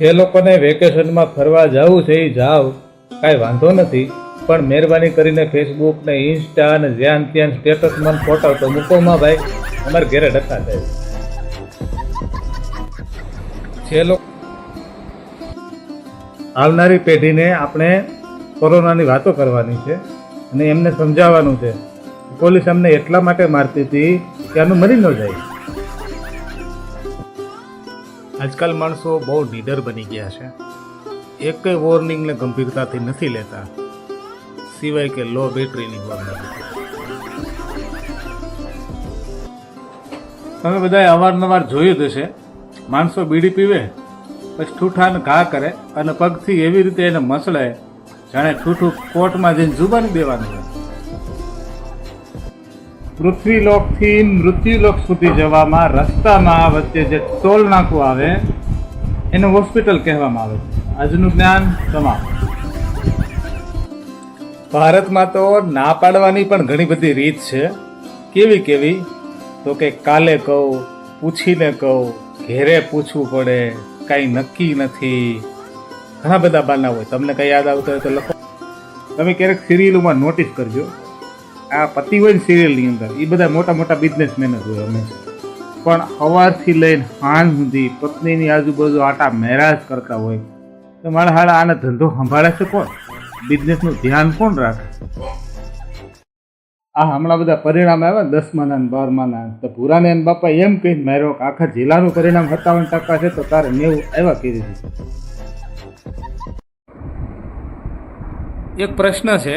જે લોકોને વેકેશનમાં ફરવા જવું છે એ જાવ, કાંઈ વાંધો નથી. પણ મહેરબાની કરીને ફેસબુક ને ઇન્સ્ટા ને જ્યાં ત્યાં સ્ટેટસમાં ફોટો તો મૂકોમાં ભાઈ. અમારે ઘેરે ડખા થાય. જે લોકો આવનારી પેઢીને આપણે કોરોનાની વાતો કરવાની છે અને એમને સમજાવવાનું છે. પોલીસ અમને એટલા માટે મારતી હતી કે આનું મરી ન જાય. આજકાલ માણસો બહુ નીડર બની ગયા છે. એક વોર્નિંગને ગંભીરતાથી નથી લેતા. સિવાય કે લો બેટરીની વોર્નિંગ તમે બધાએ અવારનવાર જોયું જ હશે, માણસો બીડી પીવે, પછી ઠૂઠાને ઘા કરે અને પગથી એવી રીતે એને મસળે જાણે ઠૂઠું કોર્ટમાં જઈને જુબાની દેવાનું પૃથ્વીલોકથી મૃત્યુલોક સુધી જવામાં રસ્તામાં વચ્ચે જે ટોલ નાકું આવે, એને હોસ્પિટલ કહેવામાં આવે છે. આજનું જ્ઞાન તમામ ભારતમાં તો ના પાડવાની પણ ઘણી બધી રીત છે. કેવી કેવી? તો કે કાલે કહું, પૂછીને કહું, ઘેરે પૂછવું પડે, કાંઈ નક્કી નથી. ઘણા બધા બાના હોય. તમને કંઈ યાદ આવતું હોય તો લખો. તમે ક્યારેક સિરિયલોમાં નોટિસ કરજો. આ પતિ હોય ને સિરિયલની અંદર એ બધા મોટા મોટા બિઝનેસમેન જ હોય હંમેશા. પણ સવારથી લઈને સાંજ સુધી પત્નીની આજુબાજુ આટા મેરાજ કરતા હોય, તો મારા હાડા આને ધંધો સંભાળે છે કોણ? બિઝનેસનું ધ્યાન કોણ રાખે? આ હમણાં બધા પરિણામ આવ્યા દસમાના બારમાના તો ભૂરાને એમ બાપા એમ કહીને માર્યો આખા જિલ્લાનું પરિણામ સત્તાવન ટકા છે, તો તારે નેવું આવ્યા કરી દીધું. એક પ્રશ્ન છે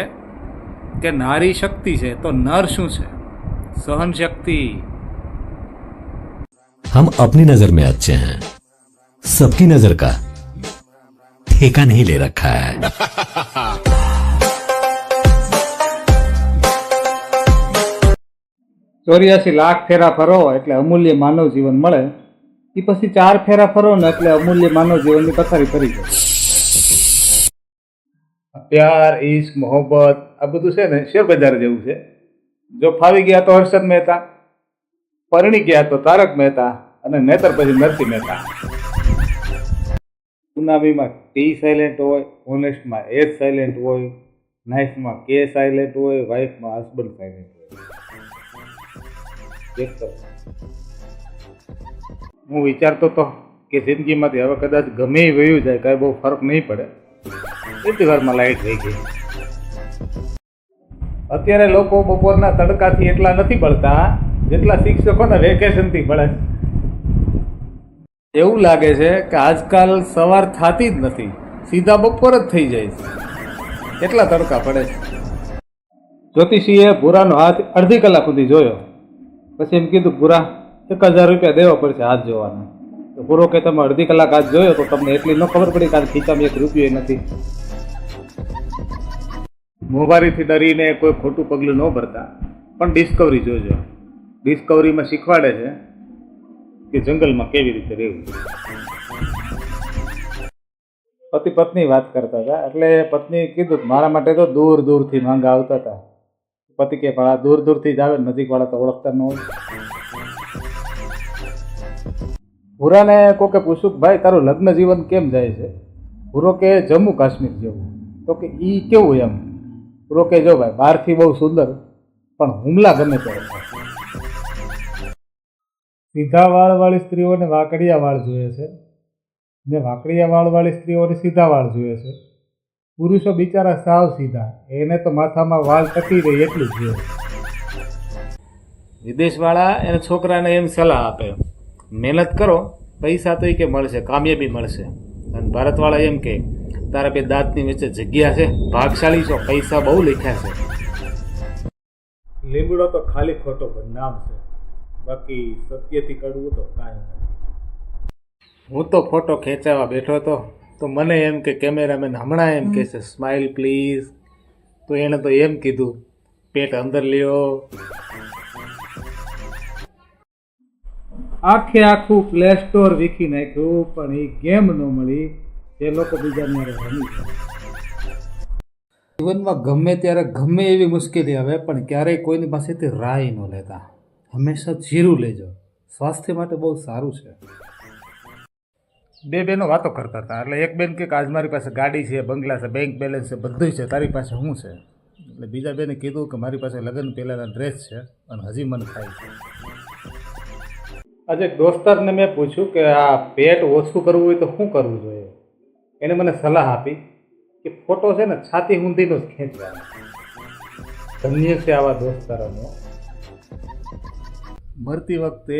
કે નારી શક્તિ છે તો નર શું છે સહન શક્તિ हम अपनी नजर में अच्छे हैं सबकी नजर का ठेका नहीं ले रखा है ચોર્યાસી લાખ ફેરા ફરો એટલે અમૂલ્ય માનવ જીવન મળે એ પછી ચાર ફેરા ફરો ને એટલે અમૂલ્ય માનવ જીવનની પથારી ફરી જાય પ્યાર ઈશ્ક મોહબ્બત, આ બધું છે ને શેર બજાર જેવું છે. જો ફાવી ગયા તો હર્ષદ મહેતા, પરણી ગયા તો તારક મહેતા અને નેતર પછી નરસિંહ મહેતા. સુનામીમાં ટી સાયલેન્ટ હોય, ઓનેસ્ટમાં એસ સાયલેન્ટ હોય, નાઇફમાં કે સાયલેન્ટ હોય, વાઇફમાં હસબન્ડ સાયલેન્ટ હોય. હું વિચારતો તો કે જિંદગીમાંથી હવે કદાચ ગમે એ વયું જાય, કાંઈ બહુ ફરક નહીં પડે. એટલી વારમાં થઈ ગઈ. અત્યારે લોકો બપોરના તડકાથી એટલા નથી ભળતા જેટલા શિક્ષકોના વેકેશનથી ભળે. એવું લાગે છે કે આજકાલ સવાર થતી જ નથી. સીધા બપોર જ થઈ જાય છે. એટલા તડકા પડે છે. જ્યોતિષીએ ભૂરાનો હાથ અડધી કલાક સુધી જોયો. પછી એમ કીધું, ભૂરા, એક હજાર રૂપિયા દેવા પડશે હાથ જોવાના. તો પૂરો કે, તમે અડધી કલાક હાથ જોયો તો તમને એટલી ન ખબર પડી કારણ ખીચામાં એક રૂપિયો નથી. મોંઘવારીથી ડરીને કોઈ ખોટું પગલું ન ભરતા. પણ ડિસ્કવરી જોજો. ડિસ્કવરીમાં શીખવાડે છે કે જંગલમાં કેવી રીતે રહેવું પતિ પત્ની વાત કરતા હતા. એટલે પત્નીએ કીધું મારા માટે તો દૂર દૂરથી માંગા આવતા હતા. પતિ કે પણ આ દૂર દૂરથી જ આવે, નજીકવાળા તો ઓળખતા ન હોય. ભૂરાને કોકે પૂછ્યું ભાઈ, તારું લગ્ન જીવન કેમ જાય છે? ભૂરો કે જમ્મુ કાશ્મીર જેવું. તો કે ઈ કેવું એમ? ભૂરો કે જો ભાઈ, બહારથી બહુ સુંદર, પણ હુમલા ગમે ત્યારે સીધા વાળવાળી સ્ત્રીઓને વાકડિયા વાળ જોઈએ છે. ને વાકડિયા વાળવાળી સ્ત્રીઓને સીધા વાળ જોઈએ છે. પુરુષો બિચારા સાવ સીધા, એને તો માથામાં વાળ ટકી રહી એટલું જ જોઈએ વિદેશવાળા એને છોકરાને એમ સલાહ આપે, મહેનત કરો, પૈસા તો એ કે મળશે, કામયાબી મળશે. અને ભારતવાળા એમ કે તારા બે દાંતની વચ્ચે જગ્યા છે ભાગશાળી છો પૈસા બહુ લખ્યા છે. લીમડો તો ખાલી ખોટો બદનામ છે. બાકી સત્યથી કડવું તો કાંઈ નથી. હું તો ફોટો ખેંચાવા બેઠો હતો તો મને એમ કે કેમેરામેન હમણાં એમ કે છે સ્માઇલ પ્લીઝ તો એણે તો એમ કીધું પેટ અંદર લ્યો. આખે આખું પ્લે સ્ટોર વીખી નાખ્યું પણ એ ગેમ ન મળી. જે લોકો બીજાને રમી જીવનમાં ગમે ત્યારે ગમે એવી મુશ્કેલી આવે પણ ક્યારેય કોઈની પાસેથી રાય ન લેતા. હંમેશા જીરું લેજો. સ્વાસ્થ્ય માટે બહુ સારું છે. બે બહેનો વાતો કરતા હતા એટલે એક બેન કે આજ મારી પાસે ગાડી છે બંગલા છે બેંક બેલેન્સ છે બધું છે તારી પાસે શું છે? એટલે બીજા બેને કીધું કે મારી પાસે લગ્ન પહેલાંના ડ્રેસ છે અને હજી મને થાય છે. આજે એક દોસ્તારને મેં પૂછ્યું કે આ પેટ ઓછું કરવું હોય તો શું કરવું જોઈએ? એને મને સલાહ આપી કે ફોટો છે ને છાતી ઊંધીનો જ ખેંચવાનો. ધન્ય છે આવા દોસ્તારોનો. મરતી વખતે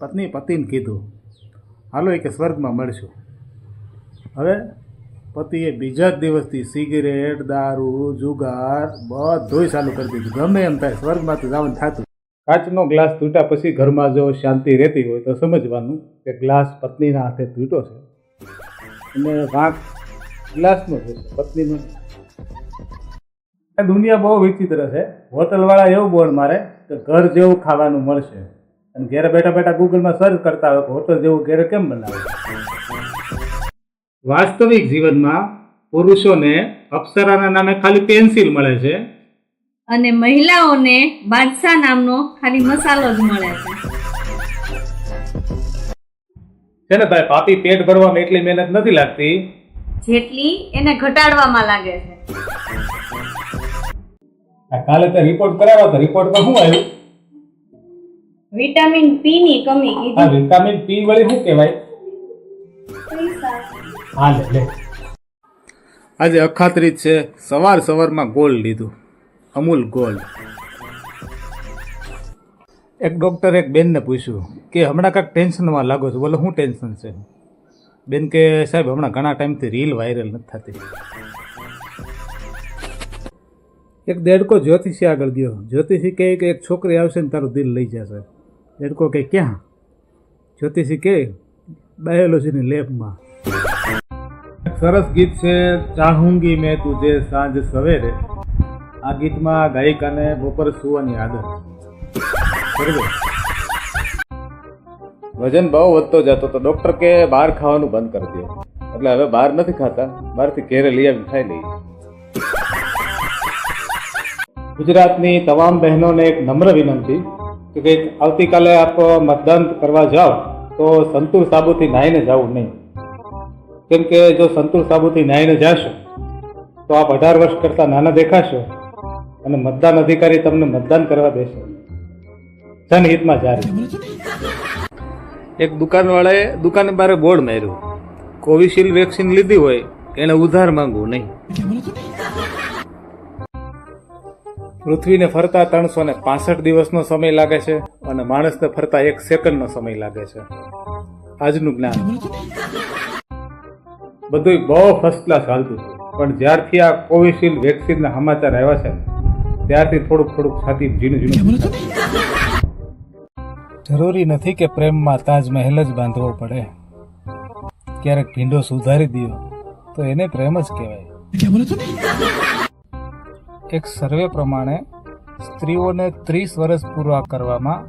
પત્ની પતિને કીધું, હાલો કે સ્વર્ગમાં મળશું. હવે પતિએ બીજા જ દિવસથી સિગરેટ, દારૂ, જુગાર બધું ચાલુ કરી દીધું. ગમે એમ થાય, સ્વર્ગમાંથી જવાનું થતું. કાચનો ગ્લાસ તૂટ્યા પછી ઘરમાં જો શાંતિ રહેતી હોય તો સમજવાનું કે ગ્લાસ પત્નીના હાથે તૂટ્યો છે. અને વાંક ગ્લાસનો છે પત્નીનો. આ દુનિયા બહુ વિચિત્ર છે. હોટલવાળા એવું બોર્ડ મારે કે ઘર જેવું ખાવાનું મળશે. અને ઘેરે બેઠા બેઠા ગૂગલમાં સર્ચ કરતા હોય કે હોટલ જેવું ઘેરે કેમ બનાવે? વાસ્તવિક જીવનમાં પુરુષોને અપ્સરાના નામે ખાલી પેન્સિલ મળે છે. અને મહિલાઓને બાદશાહ નામનો ખાલી મસાલો જ મળે છે. છે ને ભાઈ પાપી પેટ ભરવામાં એટલી મહેનત નથી લાગતી? જેટલી એને ઘટાડવામાં લાગે છે. આ કાલે તે રિપોર્ટ કરાવ્યો તો રિપોર્ટમાં શું આવ્યું? વિટામિન પી ની કમી આ કીધી વિટામિન પી વળી શું કહેવાય? હા લે લે. આજે અખાતરી છે. સવાર સવારમાં ગોલ્ડ લીધું. અમૂલ ગોલ્ડ. એક ડૉક્ટરે એક બેનને પૂછ્યું કે હમણાં કાંઈક ટેન્શનમાં લાગો છો? બોલો શું ટેન્શન છે. બેન કે, સાહેબ, હમણાં ઘણા ટાઈમથી રીલ વાયરલ નથી થતી. એક દેડકો જ્યોતિષી આગળ ગયો. જ્યોતિષી કહે કે, એક છોકરી આવશે ને તારું દિલ લઈ જશે. દેડકો કે ક્યાં? જ્યોતિષી કે બાયોલોજીની લેબમાં. સરસ ગીત છે, ચાહુંગી મેં તુજે સાંજ સવેરે. આ ગીતમાં ગાયિકાને બપોર સુવાની આદત બરોબર વજન બહુ વધતો જતો તો ડોક્ટર કે બહાર ખાવાનું બંધ કરી દો. એટલે હવે બહાર નથી ખાતા, બહારથી ઘેરે લઈ આવીને ખાઈ લઈએ. ગુજરાતની તમામ બહેનોને એક નમ્ર વિનંતી કે આવતીકાલે આપ મતદાન કરવા જાઓ તો સંતૂર સાબુથી નાહીને જવું નહીં. કેમ કે જો સંતૂર સાબુથી નાહીને જાશો, તો આપ અઢાર વર્ષ કરતાં નાના દેખાશો અને મતદાન અધિકારી તમને મતદાન કરવા દેશે. જનહિતમાં જારી. એક દુકાનવાળાએ દુકાન બારે બોર્ડ માર્યું. કોવિશિલ્ડ વેક્સિન લીધી હોય એને ઉધાર માંગવું નહીં. પૃથ્વીને ફરતા ત્રણસો ને પાસઠ દિવસનો સમય લાગે છે અને માણસને ફરતા એક સેકન્ડનો સમય લાગે છે. આજનું જ્ઞાન. બધું બહુ ફર્સ્ટ ક્લાસ હાલતું પણ જ્યારથી આ કોવિશિલ્ડ વેક્સિનના સમાચાર આવ્યા છે, ત્યારથી થોડુંક થોડુંક છાતી ઝીણું ઝીણું જરૂરી નથી કે પ્રેમમાં તાજમહેલ જ બાંધવો પડે. ક્યારેક ભીંડો સુધારી દો તો એને પ્રેમ જ કહેવાય. એક સર્વે પ્રમાણે સ્ત્રીઓને ત્રીસ વર્ષ પૂરા કરવામાં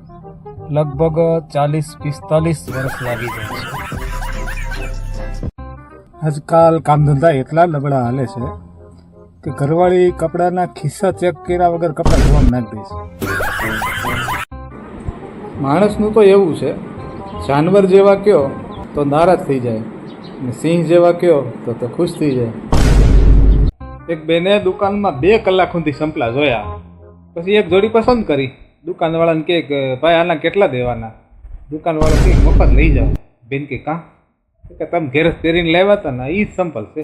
લગભગ ચાલીસ પિસ્તાલીસ વર્ષ લાગી જાય છે. આજકાલ કામધંધા એટલા લબડા હાલે છે કે ઘરવાળી કપડાના ખિસ્સા ચેક કર્યા વગર કપડાં ધોવા નાખી દે છે માણસનું તો એવું છે, જાનવર જેવા કયો તો નારાજ થઈ જાય અને સિંહ જેવા કયો તો તો ખુશ થઈ જાય. એક બેને દુકાનમાં બે કલાક સુધી સંપલા જોયા. પછી એક જોડી પસંદ કરી. દુકાનવાળાને કહે કે, ભાઈ, આના કેટલા દેવાના? દુકાનવાળો કે, મફત લઈ જાઓ. બેન કે, કાં? કે, તમે ઘેરસ પહેરીને લેવા હતા ને એ જ સંપલ છે.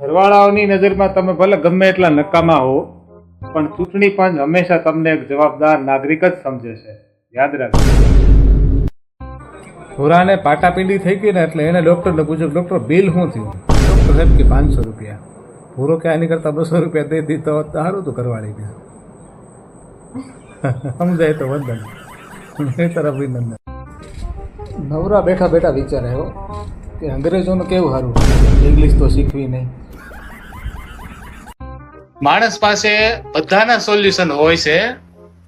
ઘરવાળાઓની નજરમાં તમે ભલે ગમે એટલા નકામા હો પણ ચૂંટણી પંચ હંમેશા તમને એક જવાબદાર નાગરિક જ સમજે છે. યાદ રાખજો. છોરાને પાટાપીંડી થઈ ગઈ ને એટલે એને ડૉક્ટરને પૂછ્યું ડૉક્ટર બિલ શું થયું? ડૉક્ટર સાહેબ કે પાંચસો રૂપિયા. પૂરો કે આની કરતાં બસો રૂપિયા દઈ દીધો તો સારું તું કરવાળીને સમજાય તો વંદન નહીતર અભિનંદન નવરા બેઠા બેઠા વિચાર આવ્યો કે અંગ્રેજોનું કેવું સારું? ઇંગ્લિશ તો શીખવી નહીં. માણસ પાસે બધાના સોલ્યુશન હોય છે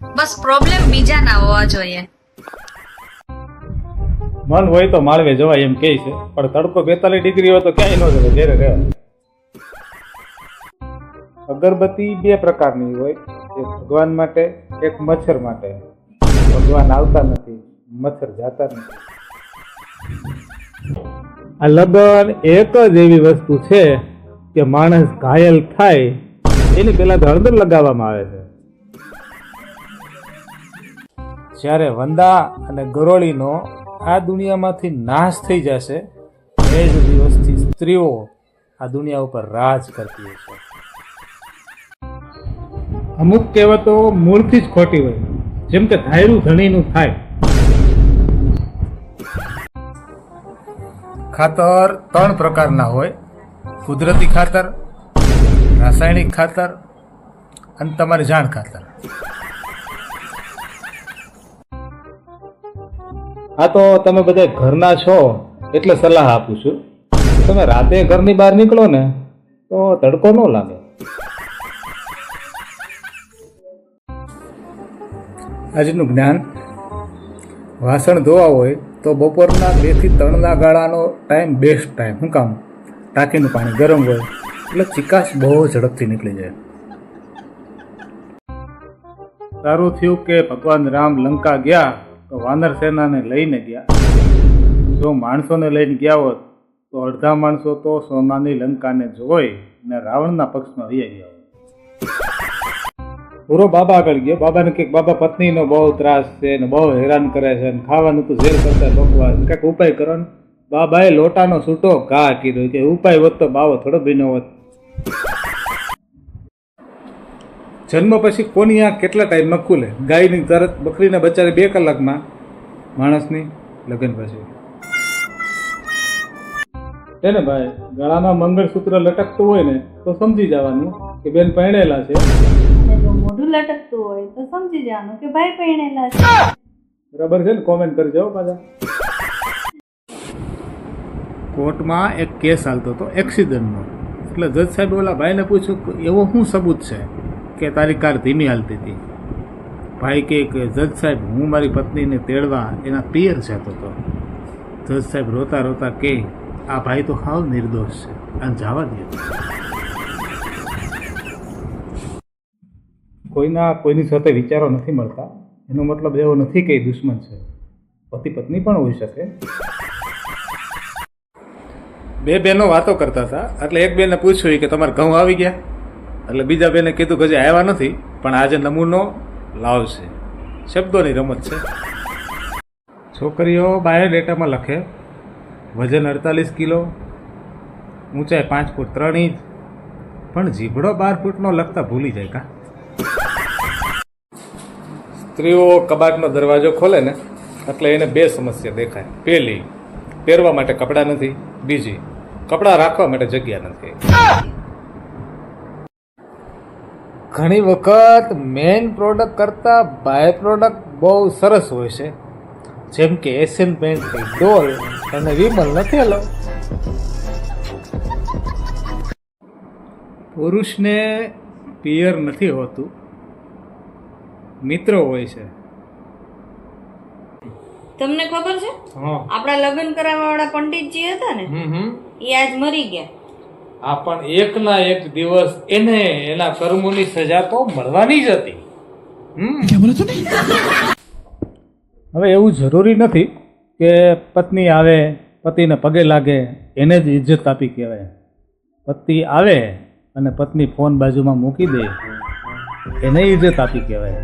બસ પ્રોબ્લેમ બીજાના હોવા જોઈએ. મન હોય તો માળવે જવાય એમ કહે છે. પણ તડકો બેતાલીસ ડિગ્રી હોય તો ક્યાંય ન જવાય, ઘેરે રહેવાય અગરબત્તી બે પ્રકારની હોય. એક ભગવાન માટે, એક મચ્છર માટે. ભગવાન આવતા નથી, મચ્છર જાતા નથી. આ લગન એક જ એવી વસ્તુ છે કે માણસ ઘાયલ થાય, એની પહેલા હળદર લગાવવામાં આવે છે. જ્યારે વંદા અને ગરોળીનો આ દુનિયામાંથી નાશ થઈ જશે, એ જ દિવસથી સ્ત્રીઓ આ દુનિયા ઉપર રાજ કરતી હશે અમુક કહેવતો મૂળથી જ ખોટી હોય. જેમ કે ધાયરું ધણીનું થાય. ખાતર ત્રણ પ્રકારના હોય. કુદરતી ખાતર, રાસાયણિક ખાતર અને તમારી જાણ ખાતર. હા, તો તમે બધા ઘરના છો એટલે સલાહ આપું છું. તમે રાતે ઘરની બહાર નીકળો ને, તો તડકો ન લાગે. આજનું જ્ઞાન, વાસણ ધોવા હોય તો બપોરના બેથી ત્રણના ગાળાનો ટાઈમ બેસ્ટ ટાઈમ શું કામ? ટાંકીનું પાણી ગરમ હોય, એટલે ચિકાશ બહુ ઝડપથી નીકળી જાય. સારું થયું કે ભગવાન રામ લંકા ગયા તો વાનર સેનાને લઈને ગયા. જો માણસોને લઈને ગયા હોત, તો અડધા માણસો તો સોનાની લંકાને જોઈ ને રાવણના પક્ષમાં રહી ગયા હોત. પૂરો બાબા આગળ ગયો. બાબાને કંઈક બાબા, પત્નીનો બહુ ત્રાસ છે ને બહુ હેરાન કરે છે ને ખાવાનું તો ઝેર કરતા લોકવા કંઈક ઉપાય કરો ને. બાબાએ લોટાનો છૂટો ઘા કીધો. કે ઉપાય હોત તો બાવો થોડો ભીનો હોત. જન્મ પછી કોની આંખ કેટલા ટાઈમમાં ખુલે? ગાયની તરત બકરીને બચારે બે કલાકમાં? માણસની લગ્ન પછી. છે ને ભાઈ ગળામાં મંગળસૂત્ર લટકતું હોય ને તો સમજી જવાનું કે બેન પરણેલા છે. મોઢું લટકતું હોય તો સમજી જવાનું કે ભાઈ પરણેલા છે. બરાબર છે ને? કોમેન્ટ કરજો પાછા. કોર્ટમાં એક કેસ હાલતો હતો એક્સિડન્ટનો એટલે જજ સાહેબ ઓલા ભાઈને પૂછ્યું કે એવો શું સબૂત છે? કે તારી કાર ધીમી હાલતી હતી. ભાઈ કે જજ સાહેબ, હું મારી પત્નીને તેડવા એના પિયર જતો હતો જજ સાહેબ રોતા રોતા કે, આ ભાઈ તો હાવ નિર્દોષ છે. અને જવા દે. કોઈના, કોઈની સાથે વિચારો નથી મળતા. એનો મતલબ એવો નથી કે દુશ્મન છે. પતિ પત્ની પણ હોઈ શકે. બે બહેનો વાતો કરતા હતા. એટલે એક બેને પૂછ્યું કે, તમારે ઘઉં આવી ગયા? એટલે બીજા બેને કીધું કે હજી આવ્યા નથી, પણ આજે નમૂનો લાવશે. શબ્દોની રમત છે. છોકરીઓ બાયોડેટામાં લખે, વજન અડતાલીસ કિલો, ઊંચાઈ પાંચ ફૂટ ત્રણ ઇંચ, પણ જીભડો બાર ફૂટનો લખતા ભૂલી જાય કા? સ્ત્રીઓ કબાટનો દરવાજો ખોલે ને, એટલે એને બે સમસ્યા દેખાય. પહેલી, પહેરવા માટે કપડાં નથી. બીજી, કપડાં રાખવા માટે જગ્યા નથી. ઘણી વખત મેઇન પ્રોડક્ટ કરતા બાય પ્રોડક્ટ બહુ સરસ હોય છે. જેમ કે એશિયન પેન્ટ ડોલ અને વિમલ નથી હલો. પુરુષને પિયર નથી હોતું. મિત્રો હોય છે. તમને ખબર છે? આપણા લગ્ન કરાવવા વાળા પંડિતજી હતા ને? એ આજ મરી ગયા. આ પણ એકના એક દિવસ એને એના કર્મોની સજા તો મળવાની જ હતી. હવે એવું જરૂરી નથી કે પત્ની આવે પતિને પગે લાગે એને જ ઇજ્જત આપી કહેવાય. પતિ આવે અને પત્ની ફોન બાજુમાં મૂકી દે એને ઇજ્જત આપી કહેવાય.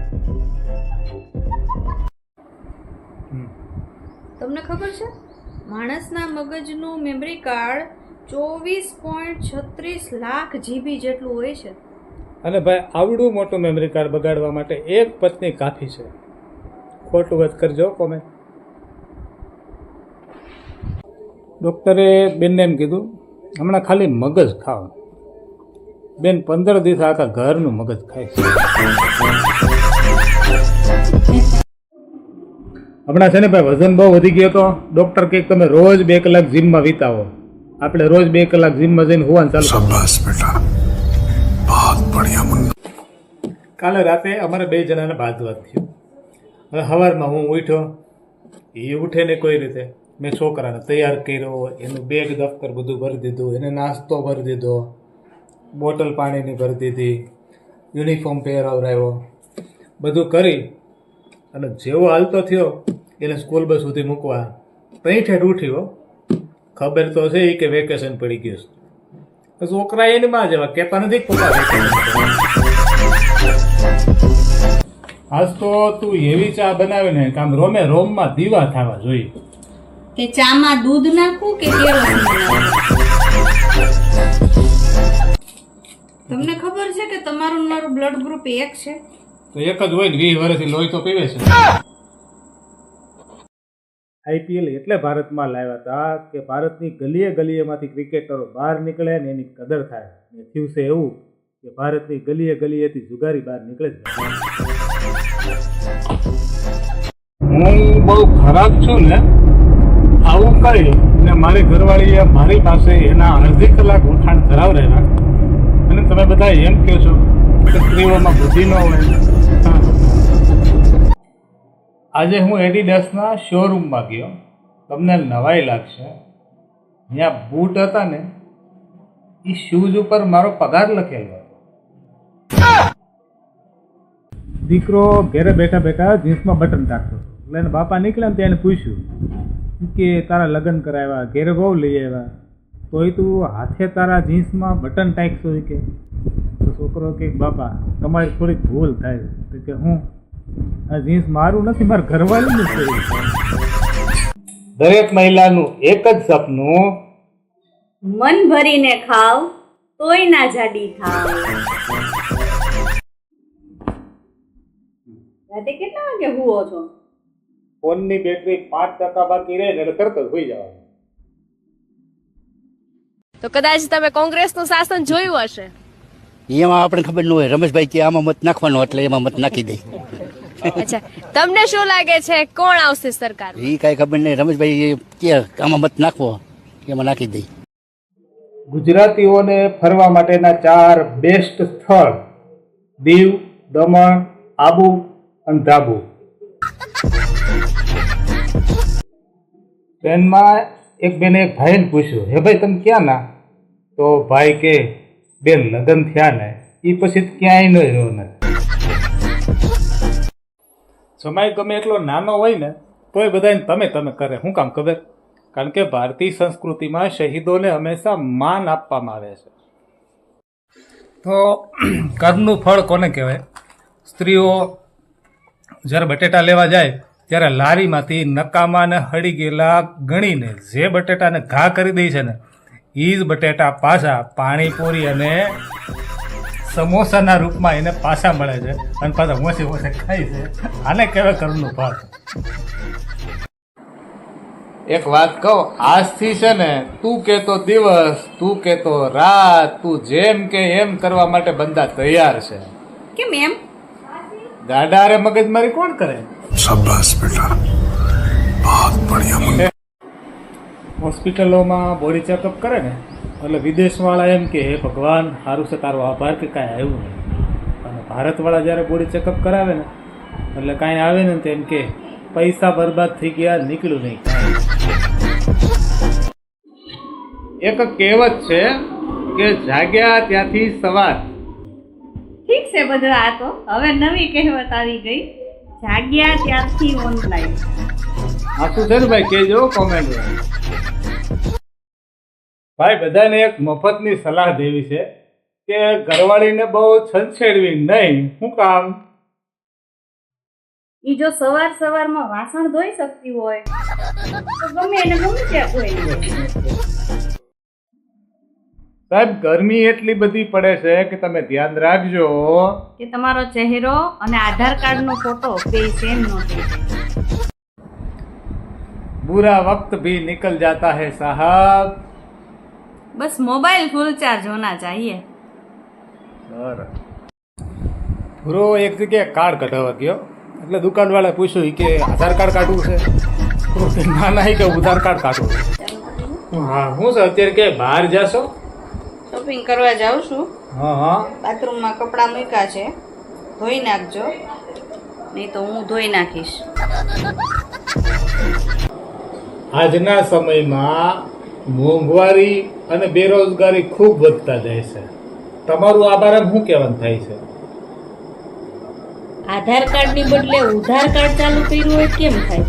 તમને ખબર છે? માણસના મગજનું મેમરી કાર્ડ ચોવીસ પોઈન્ટ છત્રીસ લાખ જીબી જેટલું હોય છે. અને ભાઈ, આવડું મોટું મેમરી કાર્ડ બગાડવા માટે એક પત્ની કાફી છે. ખોટું વાત કરજો કોમે. ડૉક્ટરે બેનને એમ કીધું, હમણાં ખાલી મગજ ખાઓ. બેન પંદર દિવસ આખા ઘરનું મગજ ખાય હમણાં છે ને ભાઈ, વજન બહુ વધી ગયો તો ડૉક્ટર કહે તમે રોજ બે કલાક જીમમાં વિતાવો. આપણે રોજ બે કલાક જીમમાં જઈને હોવાનું ચાલુ શાબાશ બેટા. બહુત બઢિયા મુન્ના. કાલે રાતે અમારે બે જણાને ભાત વાત થયું. હવે સવારમાં હું ઉઠ્યો. એ ઉઠે ને કોઈ રીતે. મેં છોકરાને તૈયાર કર્યો એનું બેગ દફતર બધું ભરી દીધું એને નાસ્તો ભરી દીધો બોટલ પાણીની ભરી દીધી યુનિફોર્મ પહેરાવરાયો બધું કરી. અને જેવો હાલતો થયો એને સ્કૂલ બસ સુધી મૂકવા. તઈ ઠેઠ ઉઠ્યો. ખબર તો છે કે વેકેશન પડી ગયું છે. છોકરા એની માં જવા કેતા નથી આજ તો તું એવી ચા બનાવે ને કામ રોમે રોમમાં દીવા થવા જોઈએ. કે ચામાં દૂધ નાખું કે તમને ખબર છે કે તમારું મારું બ્લડ ગ્રુપ એક છે? તો એક જ હોય ને વીસ વર્ષથી લોહી તો પીવે છે. આઈપીએલ એટલે ભારતમાં લાવ્યા હતા કે ભારતની ગલીએ ગલીએમાંથી ક્રિકેટરો બહાર નીકળે ને એની કદર થાય. ને થયું છે એવું કે ભારતની ગલીએ ગલીએથી જુગારી બહાર નીકળે જ હું બહુ ખરાબ છું ને આવું કહી ને મારી ઘરવાળીએ મારી પાસે એના અડધી કલાક ઉઠાણ કરાવડાવ્યા અને તમે બધા એમ કહો છો કે સ્ત્રીઓમાં બુદ્ધિ ન હોય. આજે હું એડિડાસના શોરૂમમાં ગયો. તમને નવાઈ લાગશે. જ્યાં બૂટ હતા ને એ શૂઝ ઉપર મારો પગાર લખેલો દીકરો ઘરે બેઠા બેઠા જીન્સમાં બટન ટાકતો એટલે એને બાપા નીકળ્યા ને તેને પૂછ્યું કે તારા લગ્ન કરાવ્યા, ઘેરે બહુ લઈ આવ્યા. તોય તું હાથે તારા જીન્સમાં બટન ટાંકશો કે? તો છોકરો કે, બાપા, તમારી થોડીક ભૂલ થાય. કે, હું આ જીન્સ મારું નથી મારા ઘરવાળીનું છે. દરેક મહિલાનું એક જ સપનું? મન ભરીને ખાવ તોય ના જાડી થાવ. રાતે કેટલા વાગે હુઓ છો? ફોનની બેટરી પાંચ ટકા બાકી રહે ને એટલે તરત જ હોઈ જવાનું. તો કદાચ તમે કોંગ્રેસનું શાસન જોયું હશે. એમાં આપણે ખબર ન હોય રમેશભાઈ કે આમાં મત નાખવાનો એટલે એમાં મત નાખી દે. અચ્છા તમને શું લાગે છે કોણ આવશે સરકાર? એ કાંઈ ખબર નહીં રમેશભાઈ કે આમાં મત નાખવો એમાં નાખી દે. ગુજરાતીઓને ફરવા માટેના ચાર બેસ્ટ સ્થળ દીવ દમણ આબુ અને ધાબુ. ટ્રેનમાં એક બેને એક ભાઈને પૂછ્યું હે ભાઈ તમે ક્યાં ના તો ભાઈ કે બેન, લગ્ન થયા ને એ પછી ક્યાંય ન રહ્યો નથી સમય ગમે એટલો નાનો હોય ને, તોય બધાને તમે તમે કરે. શું કામ ખબર? કારણ કે ભારતીય સંસ્કૃતિમાં શહીદોને હંમેશા માન આપવામાં આવે છે. તો કર્મનું ફળ કોને કહેવાય? સ્ત્રીઓ જ્યારે બટેટા લેવા જાય, ત્યારે લારીમાંથી નકામા ને હળી ગયેલા ગણીને જે બટેટાને ઘા કરી દે છે ને ઈજ બટેટા પાછા પાણીપુરી અને સમોસાના રૂપમાં એને પાછા મળે છે. અને પાછા ઓછે ઓછે ખાય છે. આને કહેવાય કરનું ભાગ એક વાત કહો આજથી છે ને તું કેતો દિવસ તું કેતો રાત તું જેમ કે એમ કરવા માટે બંદા તૈયાર છે. કેમ એમ? ગાડારે મગજમારી કોણ કરે? શાબાશ બેટા. બહુત બઢિયા હોસ્પિટલોમાં બોડી ચેકઅપ કરે ને એટલે વિદેશવાળા એમ કે હે ભગવાન સારું છે તારો આભાર કે કાંઈ આવ્યું નહીં. અને ભારતવાળા જ્યારે બોડી ચેકઅપ કરાવે ને એટલે કાંઈ આવે ને તો એમ કે પૈસા બરબાદ થઈ ગયા નીકળ્યું નહીં. કાંઈ. એક કહેવત છે કે જાગ્યા ત્યાંથી સવાર. ઠીક છે બધું આ તો. હવે નવી કહેવત આવી ગઈ. જાગ્યા ત્યારથી ઓનલાઈન આ શું છે ને ભાઈ? કેજો કોમેન્ટ ભાઈ બધાને એક મફતની સલાહ દેવી છે કે ઘરવાળીને બહુ છંછેડવી નહીં. શું કામ? ઈ જો સવાર સવારમાં વાસણ ધોઈ શકતી હોય તો ગમે એને મૂકી દે કોઈ સાહેબ ગરમી એટલી બધી પડે છે કે તમે ધ્યાન રાખજો. કે તમારો ચહેરો અને આધાર કાર્ડ નો ફોટો બે સેમ નો બુરા વક્ત ભી નિકલ જાતા હે સાહેબ. બસ મોબાઈલ ફૂલ ચાર્જ હોના ચાહીએ. પૂરો એક જગ્યાએ કાર્ડ કઢાવવા ગયો. એટલે દુકાનવાળા પૂછ્યું કે આધાર કાર્ડ કાઢવું છે? ના ના કે ઉધાર કાર્ડ કાઢવું હા હું છે અત્યારે કે બહાર જાશો? શોપિંગ કરવા જાઉં છું. હા હા. બાથરૂમમાં કપડાં મૂક્યા છે. ધોઈ નાખજો. નહીં તો હું ધોઈ નાખીશ. આજના સમયમાં મોંઘવારી અને બેરોજગારી ખૂબ વધતા જાય છે. તમારું આ બારામાં શું કહેવાનું થાય છે? આધાર કાર્ડની બદલે ઉધાર કાર્ડ ચાલુ કર્યું હોય કેમ થાય?